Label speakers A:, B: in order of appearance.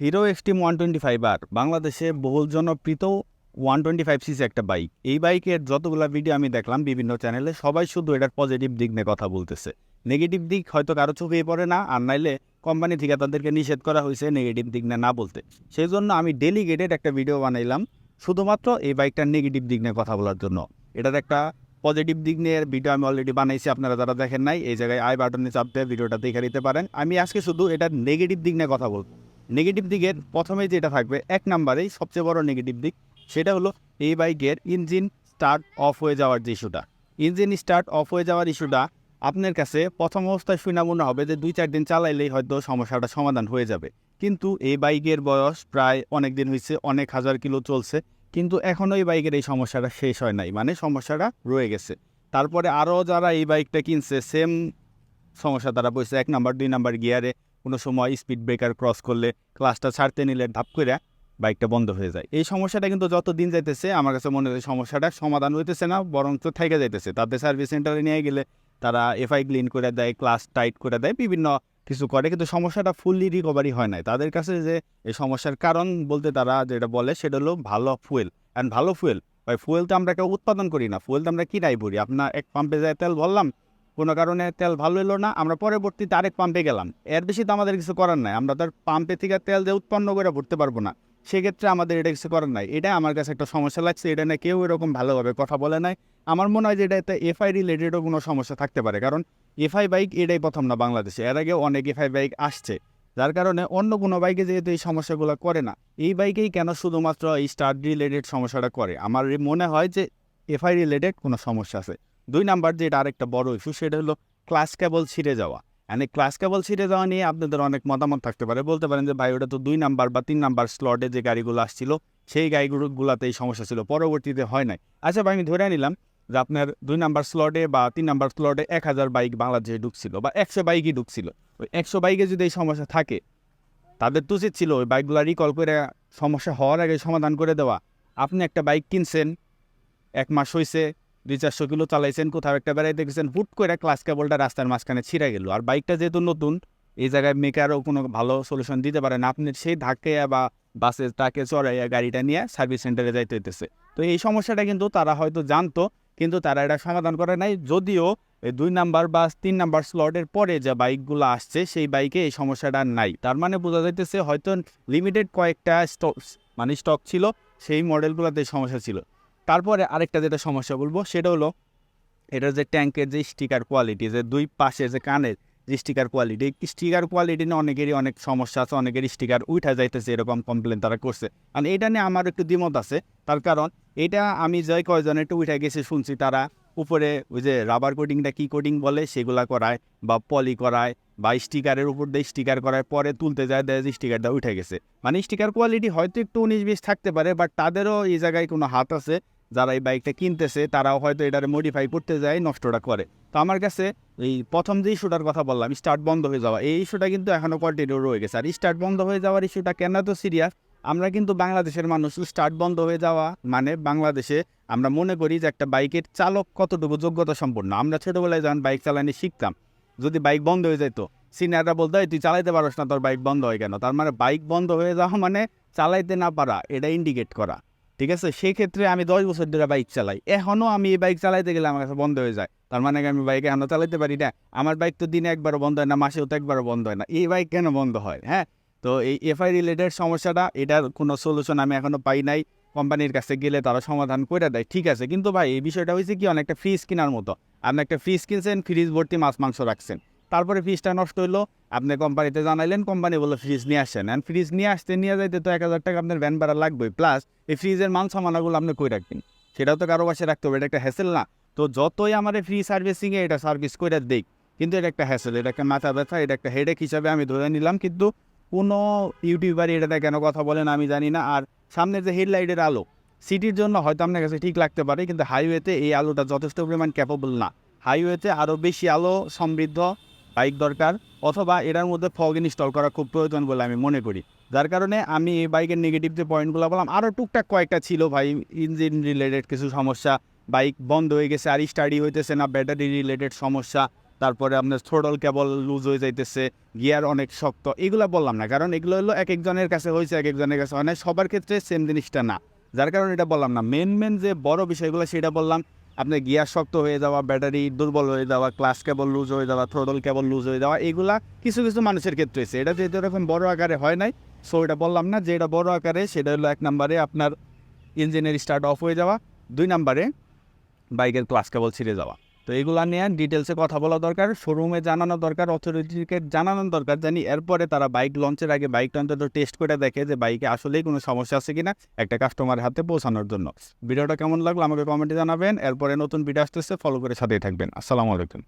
A: Hero extreme one twenty five আর বাংলাদেশে বহুল জনপ্রিয় ওয়ান টোয়েন্টি ফাইভ সিসি একটা বাইক। এই বাইকের যতগুলো ভিডিও আমি দেখলাম বিভিন্ন চ্যানেলে সবাই শুধু এটার পজিটিভ দিক নিয়ে কথা বলতেছে। নেগেটিভ দিক হয়তো কারও চোখে পড়ে না, আর নাইলে কোম্পানি থেকে তাদেরকে নিষেধ করা হয়েছে নেগেটিভ দিক নিয়ে না বলতে। সেই জন্য আমি ডেলিগেটেড একটা ভিডিও বানাইলাম, শুধুমাত্র এই বাইকটার নেগেটিভ দিক নিয়ে কথা বলার জন্য। এটার একটা পজিটিভ দিক নিয়ে ভিডিও আমি অলরেডি বানাইছি, আপনারা যারা দেখেন নাই, এই জায়গায় আই বাটনে চাপ দিয়ে ভিডিওটা দেখে নিতে পারেন। আমি আজকে শুধু এটার নেগেটিভ দিক নিয়ে কথা বলব। নেগেটিভ দিকের প্রথমে যেটা থাকবে, এক নাম্বারেই সবচেয়ে বড় নেগেটিভ দিক, সেটা হলো এই বাইকের ইঞ্জিন স্টার্ট অফ হয়ে যাওয়ার যে ইস্যুটা ইঞ্জিন স্টার্ট অফ হয়ে যাওয়ার ইস্যুটা আপনার কাছে প্রথম অবস্থায় শুনে মনে হবে যে দুই, চার দিন চালাইলেই হয়তো সমস্যাটা সমাধান হয়ে যাবে। কিন্তু এই বাইকের বয়স প্রায় অনেক দিন হয়েছে, অনেক হাজার কিলো চলছে, কিন্তু এখনও এই বাইকের এই সমস্যাটা শেষ হয় নাই মানে সমস্যাটা রয়ে গেছে। তারপরে আরও যারা এই বাইকটা কিনছে সেম সমস্যা তারা বলছে, এক নাম্বার, দুই নাম্বার গিয়ারে কোনো সময় স্পিড ব্রেকার ক্রস করলে ক্লাসটা ছাড়তে নিলে ধাপ করে বাইকটা বন্ধ হয়ে যায়। এই সমস্যাটা কিন্তু যত দিন যাইতেছে, আমার কাছে মনে হয় সমস্যাটা সমাধান হইতেছে না বরং তো থেকে যাইতেছে। তাদের সার্ভিস সেন্টারে নিয়ে গেলে তারা এফআই ক্লিন করে দেয় ক্লাস টাইট করে দেয়, বিভিন্ন কিছু করে, কিন্তু সমস্যাটা ফুললি রিকভারি হয় নাই। তাদের কাছে যে এই সমস্যার কারণ বলতে তারা যেটা বলে, সেটা হলো ভালো ফুয়েল অ্যান্ড ভালো ফুয়েল ভাই ফুয়েল তো আমরা কেউ উৎপাদন করি না। ফুয়েল তো আমরা কিনাই ভরি। আপনার এক পাম্পে যায় তেল ভরলাম কোনো কারণে তেল ভালো এলো না, আমরা পরবর্তীতে আরেক পাম্পে গেলাম। এর বেশি তো আমাদের কিছু করার নাই, আমরা তার পাম্পে থেকে তেল দিয়ে উৎপন্ন করে ভরতে পারব না। সেক্ষেত্রে আমাদের এটা কিছু করার নাই। এটা আমার কাছে একটা সমস্যা লাগছে, এটা না কেউ এরকম ভালোভাবে কথা বলে নাই। আমার মনে হয় যে এটা একটা এফআই রিলেটেডও কোনো সমস্যা থাকতে পারে, কারণ এফআই বাইক এটাই প্রথম না বাংলাদেশে। এর আগে অনেক এফআই বাইক আসছে, যার কারণে অন্য কোনো বাইকে যেহেতু এই সমস্যাগুলো করে না, এই বাইকেই কেন শুধুমাত্র এই স্টার্ট রিলেটেড সমস্যাটা করে? আমার মনে হয় যে এফআই রিলেটেড কোনো সমস্যা আছে। দুই নাম্বার যেটা আরেকটা বড় ইস্যু সেটা হলো ক্লাস কেবল ছিঁড়ে যাওয়া। মানে ক্লাস কেবল ছিঁড়ে যাওয়া নিয়ে আপনাদের অনেক মতামত থাকতে পারে। বলতে পারেন যে, ভাই, ওটা তো দুই নাম্বার বা তিন নাম্বার স্লটে যে গাড়িগুলো আসছিল, সেই গাড়িগুলোতে এই সমস্যা ছিল। পরবর্তীতে হয় নাই। আচ্ছা ভাই, আমি ধরে নিলাম যে আপনার দুই নাম্বার স্লটে বা তিন নাম্বার স্লটে এক হাজার বাইক বাংলাদেশে ঢুকছিল বা একশো বাইকই ঢুকছিল। ওই একশো বাইকে যদি এই সমস্যা থাকে, তাদের তো উচিত ছিল ওই বাইকগুলো রিকল করে সমস্যা হওয়ার আগে সমাধান করে দেওয়া। আপনি একটা বাইক কিনছেন, এক মাস হয়েছে দুই চারশো কিলো চালাইছেন, কোথাও একটা বেড়াইতে গেছেন, হুট করে ক্লাস কেবলটা রাস্তার মাঝখানে ছিঁড়ে গেল। আর বাইকটা যেহেতু নতুন, এই জায়গায় মেকারও কোনো ভালো সলিউশন দিতে পারে না। আপনি সেই ধাক্কে বা বাসে ট্রাকে চড়াইয়া গাড়িটা নিয়ে সার্ভিস সেন্টারে যাইতে হইতেছে। তো এই সমস্যাটা কিন্তু তারা হয়তো জানতো, কিন্তু তারা এটা সমাধান করে নাই। যদিও দুই নাম্বার বা তিন নাম্বার স্লটের পরে যে বাইকগুলো আসছে, সেই বাইকে এই সমস্যাটা নাই। তার মানে বোঝা যাইতেছে হয়তো লিমিটেড কয়েকটা স্টক মানে স্টক ছিল, সেই মডেলগুলোতে সমস্যা ছিল। তারপরে আরেকটা যেটা সমস্যা বলব, সেটা হলো এটার যে ট্যাঙ্কের যে স্টিকার কোয়ালিটি যে দুই পাশে যে কানের যে স্টিকার কোয়ালিটি স্টিকার কোয়ালিটি নিয়ে অনেকেরই অনেক সমস্যা আছে, অনেকেরই স্টিকার উঠা যাইতেছে, এরকম কমপ্লেন তারা করছে। আর এটা নিয়ে আমার একটু দ্বিমত আছে, তার কারণ এটা আমি যে কয়জন একটু উঠে গেছে শুনছি, তারা উপরে ওই যে রাবার কোটিংটা কী কোটিং বলে, সেগুলা করায় বা পলি করায় বা স্টিকারের উপর দিয়ে স্টিকার করায়, পরে তুলতে যায়, দেয় যে স্টিকারটা উঠে গেছে। মানে স্টিকার কোয়ালিটি হয়তো একটু উনিশ বিশ থাকতে পারে বাট তাদেরও এই জায়গায় কোনো হাত আছে যারা এই বাইকটা কিনতেছে, তারাও হয়তো এটারে মডিফাই করতে যায়, নষ্টটা করে। তো আমার কাছে এই প্রথম যে ইস্যুটার কথা বললাম স্টার্ট বন্ধ হয়ে যাওয়া, এই ইস্যুটা কিন্তু এখনও কন্টিনিউ রয়ে গেছে। আর স্টার্ট বন্ধ হয়ে যাওয়ার ইস্যুটা কেন তো সিরিয়াস আমরা কিন্তু বাংলাদেশের মানুষ স্টার্ট বন্ধ হয়ে যাওয়া মানে বাংলাদেশে আমরা মনে করি যে একটা বাইকের চালক কতটুকু যোগ্যতা সম্পন্ন। আমরা ছোটোবেলায় যখন বাইক চালানি শিখতাম, যদি বাইক বন্ধ হয়ে যেত সিনিয়ররা বলতো, "এই তুই চালাইতে পারস না, তোর বাইক বন্ধ হয় কেন? তার মানে বাইক বন্ধ হয়ে যাওয়া মানে চালাইতে না পারা, এটা ইন্ডিকেট করা। ঠিক আছে? সেই ক্ষেত্রে আমি দশ বছর ধরে বাইক চালাই। এখনও আমি এই বাইক চালাইতে গেলে আমার কাছে বন্ধ হয়ে যায়। তার মানে আমি বাইক এখনও চালাইতে পারি না? আমার বাইক তো দিনে একবারও বন্ধ হয় না, মাসেও তো একবারও বন্ধ হয় না। এই বাইক কেন বন্ধ হয় হ্যাঁ? তো এই এফআই রিলেটেড সমস্যাটা, এটার কোনো সলিউশন আমি এখনও পাই নাই। কোম্পানির কাছে গেলে তারা সমাধান করে দেয়। ঠিক আছে? কিন্তু ভাই, এই বিষয়টা হয়েছে কি, অনেকটা ফ্রিজ কেনার মতো। আপনি একটা ফ্রিজ কিনছেন ফ্রিজ ভর্তি মাছ, মাংস রাখছেন। তারপরে ফ্রিজটা নষ্ট হইল। আপনি কোম্পানিতে জানাইলেন কোম্পানি বলল ফ্রিজ নিয়ে আসেন। অ্যান্ড ফ্রিজ নিয়ে আসতে, নিয়ে যাইতে তো এক হাজার টাকা আপনার ভ্যান ভাড়া লাগবেই। প্লাস এই ফ্রিজের মান সামানাগুলো আপনি কই রাখবেন? সেটাও তো কারও বাসায় রাখতে হবে, এটা একটা হ্যাসেল না। তো যতই আমার ফ্রি সার্ভিসিংয়ে এটা সার্ভিস করে দেখ কিন্তু এটা একটা হ্যাসেল এটা একটা মাথা ব্যথা, এটা একটা হেডেক হিসাবে আমি ধরে নিলাম। কিন্তু কোনো ইউটিউবারই এটাতে কেন কথা বলেন আমি জানি না। আর সামনের যে হেডলাইটের আলো সিটির জন্য হয়তো আপনার কাছে ঠিক লাগতে পারে, কিন্তু হাইওয়েতে এই আলোটা যথেষ্ট পরিমাণ ক্যাপেবল না। হাইওয়েতে আরও বেশি আলো সমৃদ্ধ বাইক দরকার অথবা এটার মধ্যে ফগ ইনস্টল করা খুব প্রয়োজন বলে আমি মনে করি। যার কারণে আমি এই বাইকের নেগেটিভ যে পয়েন্টগুলো বললাম আরও টুকটাক কয়েকটা ছিল ভাই ইঞ্জিন রিলেটেড কিছু সমস্যা, বাইক বন্ধ হয়ে গেছে, আর স্টাডি হইতেছে না ব্যাটারি রিলেটেড সমস্যা, তারপরে আপনার থ্রোডল কেবল লুজ হয়ে যাইতেছে গিয়ার অনেক শক্ত, এগুলো বললাম না, কারণ এগুলো হলো এক একজনের কাছে হয়েছে, এক একজনের কাছে হয় না সবার ক্ষেত্রে সেম জিনিসটা না। যার কারণে এটা বললাম না মেন মেন যে বড় বিষয়গুলো, সেটা বললাম আপনার গিয়ার শক্ত হয়ে যাওয়া ব্যাটারি দুর্বল হয়ে যাওয়া ক্লাস কেবল লুজ হয়ে যাওয়া থ্রোডল কেবল লুজ হয়ে যাওয়া, এগুলা কিছু কিছু মানুষের ক্ষেত্রে হয়েছে। এটা যেহেতু এরকম বড় আকারে হয় নাই সো এটা বললাম না যে এটা বড় আকারে, সেটা হলো এক নম্বরে আপনার ইঞ্জিনের স্টার্ট অফ হয়ে যাওয়া, দুই নম্বরে বাইকের ক্লাস কেবল ছিঁড়ে যাওয়া। তো এগুলো নিয়ে ডিটেলসে কথা বলা দরকার শোরুমে জানানো দরকার অথরিটিকে জানানো দরকার জানি। এরপরে তারা বাইক লঞ্চের আগে বাইকটা অন্তত টেস্ট করে দেখে যে বাইকে আসলেই কোনো সমস্যা আছে কিনা একটা কাস্টমার হাতে পৌঁছানোর জন্য। ভিডিওটা কেমন লাগল আমাকে কমেন্টে জানাবেন। এরপরে নতুন ভিডিও আসতেছে ফলো করে সাথেই থাকবেন। আসসালামু আলাইকুম।